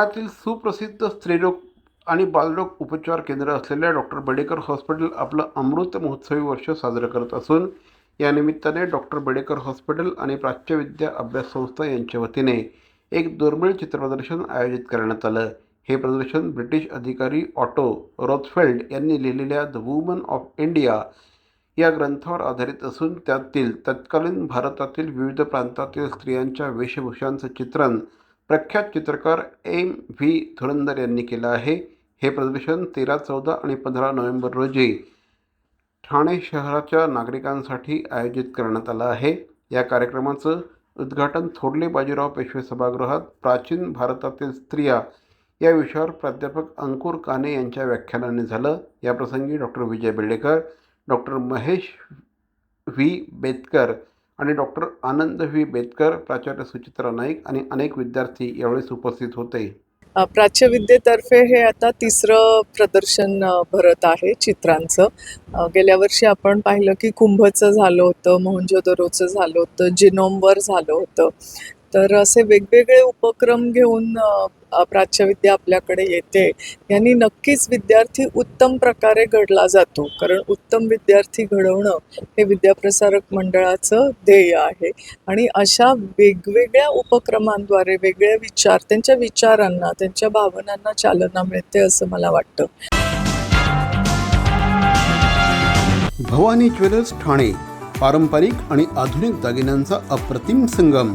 ठाण्यातील सुप्रसिद्ध स्त्रीरोग आणि बालरोग उपचार केंद्र असलेल्या डॉक्टर बेडेकर हॉस्पिटल आपलं अमृत महोत्सवी वर्ष साजरं करत असून या निमित्ताने डॉक्टर बेडेकर हॉस्पिटल आणि प्राच्यविद्या अभ्यास संस्था यांच्या वतीने एक दुर्मिळ चित्रप्रदर्शन आयोजित करण्यात आलं. हे प्रदर्शन ब्रिटिश अधिकारी ऑटो रॉथफेल्ड यांनी लिहिलेल्या द वुमन ऑफ इंडिया या ग्रंथावर आधारित असून त्यातील तत्कालीन भारतातील विविध प्रांतातील स्त्रियांच्या वेशभूषांचं चित्रण प्रख्यात चित्रकार एम व्ही धुरंदर यांनी केलं आहे. हे प्रदर्शन तेरा चौदा आणि पंधरा नोव्हेंबर रोजी ठाणे शहराच्या नागरिकांसाठी आयोजित करण्यात आलं आहे. या कार्यक्रमाचं उद्घाटन थोरले बाजीराव पेशवे सभागृहात प्राचीन भारतातील स्त्रिया या विषयावर प्राध्यापक अंकुर काने यांच्या व्याख्यानाने झालं. याप्रसंगी doctor Vijay Beldekar doctor Mahesh V Betkar आणि डॉक्टर आनंद व्ही. बेतकर प्राचार्य सुचित्रा नाईक आणि अनेक विद्यार्थी यावेळेस उपस्थित होते. प्राच्यविद्येतर्फे हे आता तिसरं प्रदर्शन भरत आहे चित्रांचं. गेल्या वर्षी आपण पाहिलं की कुंभचं झालं होतं मोहनजोदरोचं झालं होतं जिनोमवर झालं होतं. तर असे वेगवेगळे उपक्रम घेऊन प्राच्यविद्या आपल्याकडे येते. यांनी नक्कीच विद्यार्थी उत्तम प्रकारे घडला जातो. कारण उत्तम विद्यार्थी घडवणं हे विद्याप्रसारक मंडळाचं ध्येय आहे. आणि अशा वेगवेगळ्या उपक्रमांद्वारे वेगळे विचार त्यांच्या विचारांना त्यांच्या भावनांना चालना मिळते असं मला वाटतं. भवानी ज्वेलर्स ठाणे पारंपरिक आणि आधुनिक दागिन्यांचा अप्रतिम संगम.